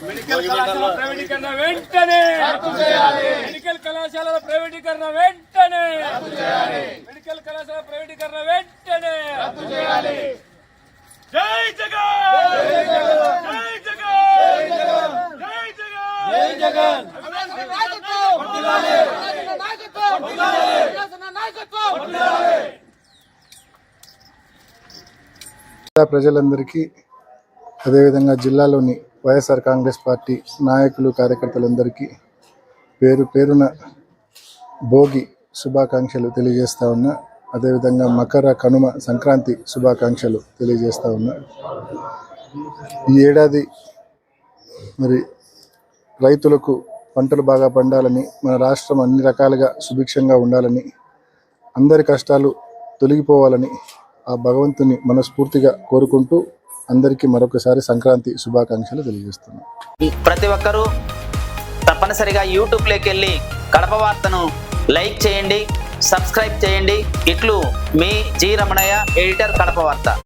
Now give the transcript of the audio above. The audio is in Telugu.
మెడికల్ కళాశాల ప్రైవేటీకరణ వెంటనే మెడికల్ కళాశాల ప్రైవేటీకరణ వెంటనే మెడికల్ కళాశాల ప్రైవేటీకరణ వెంటనే జై జగన్ జై జగన్ జై జగన్ ప్రజలందరికీ అదేవిధంగా జిల్లాలోని వైఎస్ఆర్ కాంగ్రెస్ పార్టీ నాయకులు కార్యకర్తలందరికీ పేరు పేరున భోగి శుభాకాంక్షలు తెలియజేస్తా ఉన్నా అదేవిధంగా మకర కనుమ సంక్రాంతి శుభాకాంక్షలు తెలియజేస్తా ఉన్నా. ఈ ఏడాది మరి రైతులకు పంటలు బాగా పండాలని మన రాష్ట్రం అన్ని రకాలుగా సుభిక్షంగా ఉండాలని అందరి కష్టాలు తొలగిపోవాలని ఆ భగవంతుని మనస్ఫూర్తిగా కోరుకుంటూ అందరికీ మరొకసారి సంక్రాంతి శుభాకాంక్షలు తెలియజేస్తున్నాను ప్రతి ఒక్కరూ తప్పనిసరిగా యూట్యూబ్లోకి వెళ్ళి కడప వార్తను లైక్ చేయండి సబ్స్క్రైబ్ చేయండి. ఇట్లు మీ జి రమణయ్య ఎడిటర్ కడప వార్త.